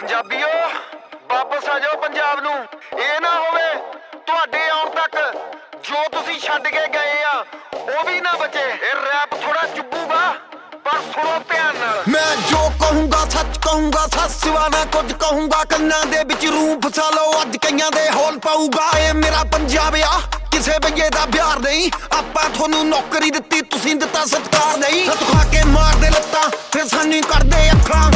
ਪੰਜਾਬੀਓ, ਵਾਪਸ ਆ ਜਾਓ ਪੰਜਾਬ ਨੂੰ। ਇਹ ਨਾ ਹੋਵੇ ਤੁਹਾਡੇ ਆਉਣ ਤੱਕ ਜੋ ਤੁਸੀਂ ਛੱਡ ਕੇ ਗਏ ਆ, ਉਹ ਵੀ ਨਾ ਬਚੇ। ਇਹ ਰੈਪ ਥੋੜਾ ਚੁੱਭੂਗਾ, ਪਰ ਸੁਣੋ ਧਿਆਨ ਨਾਲ। ਮੈਂ ਜੋ ਕਹੂੰਗਾ ਸੱਚ ਕਹੂੰਗਾ ਸੱਚ ਸਿਵਾ ਨਾ ਕੁਝ ਕਹੂੰਗਾ। ਕੰਨਾਂ ਦੇ ਵਿੱਚ ਰੂਹ ਫਸਾ ਲਓ, ਅੱਜ ਕਈਆਂ ਦੇ ਹੋਲ ਪਾਊਗਾ। ਇਹ ਮੇਰਾ ਪੰਜਾਬ ਆ, ਕਿਸੇ ਬਈਏ ਦਾ ਬਿਹਾਰ ਨਹੀਂ। ਆਪਾਂ ਤੁਹਾਨੂੰ ਨੌਕਰੀ ਦਿੱਤੀ, ਤੁਸੀਂ ਦਿੱਤਾ ਸਤਕਾਰ ਨਹੀਂ। ਸਤ ਕੇ ਮਾਰਦੇ ਲੱਤਾਂ, ਫਿਰ ਸਾਨੂੰ ਕਰਦੇ ਅੱਖਾਂ।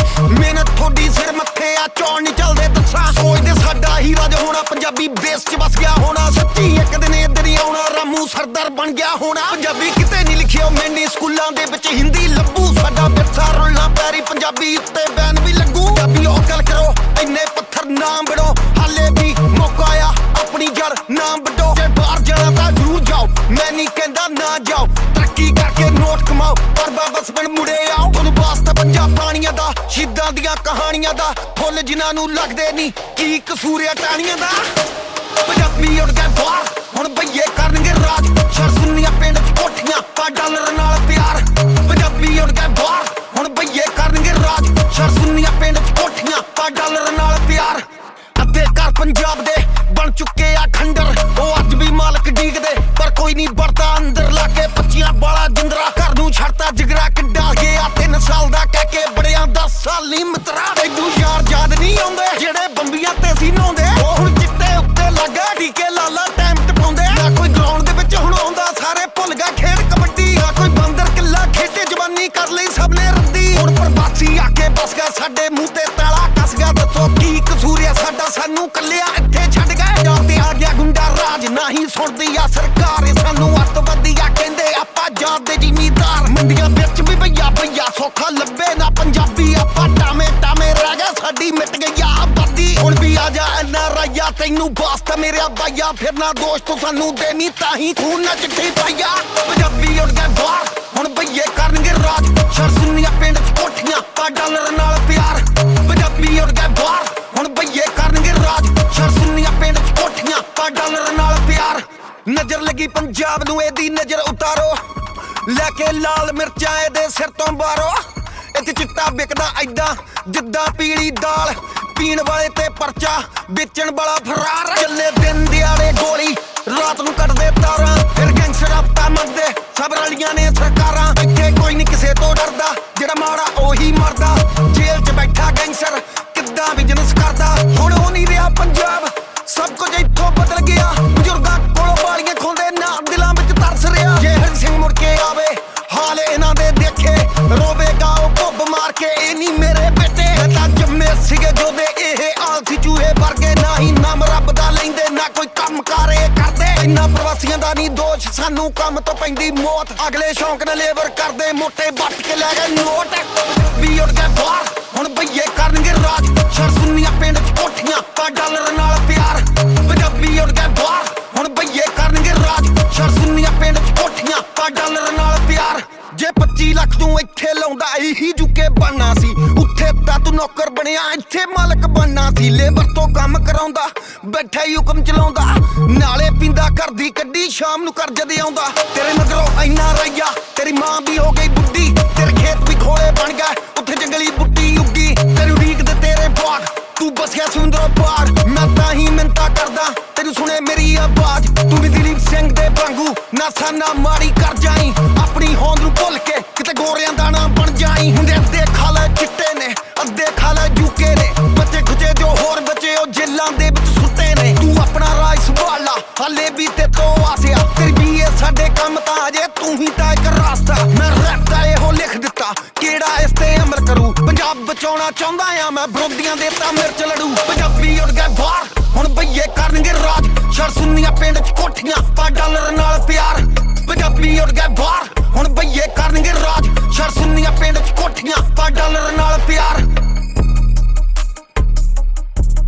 ਪੰਜਾਬੀ 'ਚ ਵਸ ਗਿਆ ਹੋਣਾ, ਸੱਚੀ ਇੱਕ ਦਿਨ ਇੱਧਰ ਹੀ ਆਉਣਾ। ਰਾਮੂ ਸਰਦਾਰ ਬਣ ਗਿਆ ਹੋਣਾ। ਪੰਜਾਬੀ ਕਿਤੇ ਨਹੀਂ ਲਿਖਿਓ ਮੈਨੇ ਸਕੂਲਾਂ ਦੇ ਵਿੱਚ ਹਿੰਦੀ ਲੱਭੂ। ਸਾਡਾ ਵਿਰਸਾ ਰੁਲਣਾ ਪੈਰੀ ਪੰਜਾਬੀ ਉੱਤੇ ਬੈਨ ਵੀ ਲੱਗੂ। ਪੰਜਾਬੀ ਉਹ ਗੱਲ ਕਰੋ, ਇੰਨੇ ਪੱਥਰ ਨਾ ਬੜੋ ਹਾਲੇ ਵੀ ਮੌਕਾ ਆ, ਆਪਣੀ ਜੜ ਨਾ ਵੱਡੋ ਜੇ ਬਾਹਰ ਜਾਣਾ ਤਾਂ ਜ਼ਰੂਰ ਜਾਓ। ਮੈਂ ਨਹੀਂ ਕਹਿੰਦਾ ਨਾ ਜਾਓ। ਤਰੱਕੀ ਕਰਕੇ ਨੋਟ ਕਮਾਓ। ਪਰ ਵਾਪਸ ਬਣ ਮੁੜੇ ਆਓ। ਤੁਹਾਨੂੰ ਵਾਸਤਾ ਪੰਜਾਬ ਪਾਣੀਆਂ ਦਾ, ਸ਼ਹੀਦਾਂ ਦੀਆਂ ਕਹਾਣੀਆਂ ਦਾ। ਫੁੱਲ ਜਿਨ੍ਹਾਂ ਨੂੰ ਲੱਗਦੇ ਨਹੀਂ, ਕੀ ਕਸੂਰ ਆ ਟਾਣੀਆਂ ਦਾ? ਪੰਜਾਬੀ ਉੱਡ ਗਏ ਬਾਹਰ ਹੁਣ ਬਈਏ ਕਰਨਗੇ ਰਾਜ ਸ਼ਰ ਆ ਸਾਡੇ ਮੂੰਹ ਤੇ ਤਾਲਾ ਕੱਸ ਗਿਆ ਦੱਸੋ ਕੀ ਕਸੂਰ ਆ ਸਾਡਾ? ਸਾਨੂੰ ਕੱਲਿਆ ਇੱਥੇ ਛੱਡ ਗਏ ਜਾਂ ਤੇ ਆ ਗਿਆ ਗੁੰਡਾ ਰਾਜ। ਨਹੀਂ ਸੁਣਦੀ ਆ ਸਰਕਾਰ ਸਾਨੂੰ ਅੱਤਵਾਦੀ ਆ। ਕਹਿੰਦੇ ਆਪਾਂ ਜਾਤ ਦੇ ਜ਼ਿਮੀਦਾਰ। ਮੰਡੀਆਂ ਵਿੱਚ ਵੀ ਭਈਆ ਭਈਆ ਸੌਖਾ ਲੱਭੇ ਨਾ ਪੰਜਾਬੀ। ਆਪਾਂ ਟਾਵੇਂ ਟਾਵੇਂ ਰਹਿ ਗਿਆ ਸਾਡੀ ਮਿਟ ਗਈ ਆ ਆਬਾਦੀ। ਹੁਣ ਵੀ ਆ ਜਾ ਐਨਾ ਤੈਨੂੰ ਵਾਸਤਾ ਮੇਰੇ ਬਾਈਆ। ਫਿਰ ਨਾ ਦੋਸਤੋ ਸਾਨੂੰ ਦੇਣੀ ਤਾਂ ਹੀ ਖੂਨ ਨਾ ਚਿੱਠੀ ਪਾਈਆ। ਪੰਜਾਬੀ ਉੱਡ ਗਏ ਬਾਹਰ, ਹੁਣ ਭਈਏ ਕਰਨਗੇ ਰਾਜ। ਸ਼ਰ ਸੁੰਨੀਆਂ ਪਿੰਡ ਚ ਡਾਲਰ ਨਾਲ ਪਿਆਰ। ਪੰਜਾਬੀ ਉੱਡ ਗਏ ਬਾਹਰ। ਹੁਣ ਭਈਏ ਕਰਨਗੇ ਰਾਜ। ਸ਼ਰ ਸੁੰਨੀਆਂ ਪਿੰਡ ਚ ਕੋਠੀਆਂ ਪਾ ਡਾਲਰ ਨਾਲ ਪਿਆਰ। ਨਜ਼ਰ ਲੱਗੀ ਪੰਜਾਬ ਨੂੰ, ਇਹਦੀ ਨਜ਼ਰ ਉਤਾਰੋ। ਲੈ ਕੇ ਲਾਲ ਮਿਰਚਾਂ ਇਹਦੇ ਸਿਰ ਤੋਂ ਬਾਰੋ ਇੱਥੇ ਚਿੱਟਾ ਵਿਕਦਾ ਐਦਾਂ ਜਿੱਦਾਂ ਪੀਲੀ ਦਾਲ। ਪੀਣ ਵਾਲੇ ਤੇ ਪਰਚਾ, ਵੇਚਣ ਵਾਲਾ ਫਰਾਰ। ਚੱਲੇ ਦਿਨ ਦਿਹਾੜੇ ਗੋਲੀ, ਰਾਤ ਨੂੰ ਕੱਟਦੇ ਤਾਰਾਂ। ਫਿਰ ਗੈਂਗਸਟਰ ਹਫਤਾ ਮੰਗਦੇ। ਸਭ ਰਲੀਆਂ ਨੇ ਸਰਕਾਰਾਂ। ਨਹੀਂ ਮੇਰੇ ਬੇਟੇ ਤਾਂ ਜੰਮੇ ਸੀਗੇ ਜੋਦੇ ਇਹ ਆਲਸੀ ਚੂਹੇ ਵਰਗੇ ਨਾ ਹੀ ਨਾਮ ਰੱਬ ਦਾ ਲੈਂਦੇ, ਨਾ ਕੋਈ ਕੰਮ ਕਾਰੇ ਕਰਦੇ। ਇੰਨਾ ਪ੍ਰਵਾਸੀਆਂ ਦਾ ਨਹੀਂ ਦੋਸ਼, ਸਾਨੂੰ ਕੰਮ ਤੋਂ ਪੈਂਦੀ ਮੌਤ। ਅਗਲੇ ਸ਼ੌਂਕ ਨਾਲ ਲੇਬਰ ਕਰਦੇ, ਮੋਟੇ ਵੱਟ ਕੇ ਲੈ ਗਏ ਨੋਟ। ਵੀ ਉੱਡ ਗਏ ਬਾਹਰ, ਹੁਣ ਬਈਏ ਕਰਨਗੇ ਰਾਜ। ਸ਼ਰ ਲੱਖ ਤੂੰ ਲਾਉਂਦਾ ਇਹੀ ਜੁਕੇ ਬਣਨਾ ਸੀ। ਉੱਥੇ ਤਾਂ ਤੂੰ ਨੌਕਰ ਬਣਿਆ, ਇੱਥੇ ਮਾਲਕ ਬਣਨਾ ਸੀ। ਲੇਬਰ ਤੋਂ ਕੰਮ ਕਰਾਉਂਦਾ, ਬੈਠਾ ਹੀ ਹੁਕਮ ਚਲਾਉਂਦਾ। ਨਾਲੇ ਪਿੰਦਾ ਘਰ ਕੱਢੀ, ਸ਼ਾਮ ਨੂੰ ਕਰ ਜਦੇ ਆਉਂਦਾ। ਤੇਰੇ ਮਗਰੋਂ ਇੰਨਾ ਰਈਆ, ਤੇਰੀ ਮਾਂ ਵੀ ਹੋ ਗਈ ਬੁੱਢੀ। ਤੇਰੇ ਖੇਤ ਵੀ ਖੋਲੇ ਬਣ ਗਏ ਉੱਥੇ ਜੰਗਲੀ ਬੁੱਟੀ ਉੱਗੀ। ਤੈਨੂੰ ਢੀਕਦੇ ਤੇਰੇ ਬਾਗ, ਤੂੰ ਬਸਿਆ ਸੁੰਦਰੋ ਪਾਰ। ਮੈਂ ਤਾਂ ਹੀ ਮਿੰਤਾ ਕਰਦਾ, ਤੈਨੂੰ ਸੁਣੇ ਮੇਰੀ ਆਵਾਜ਼। ਤੂੰ ਵੀ ਦਿਲੀਪ ਸਿੰਘ ਦੇ ਵਾਂਗੂ, ਨਾ ਸਾਨਾ ਮਾੜੀ ਕਰ ਜਾਈ। ਮੈਂ ਵਿਰੋਧੀਆਂ ਦੇ ਤਾਂ ਮਿਰਚ ਲੜੂ। ਪੰਜਾਬੀ ਉੱਡ ਗਏ ਬਾਹਰ। ਹੁਣ ਬਈਏ ਕਰਨਗੇ ਰਾਜ। ਸ਼ਰ ਸੁੰਨੀਆਂ ਪਿੰਡ ਚ ਕੋਠੀਆਂ। ਪਾ ਡਾਲਰ ਨਾਲ ਪਿਆਰ। ਪੰਜਾਬੀ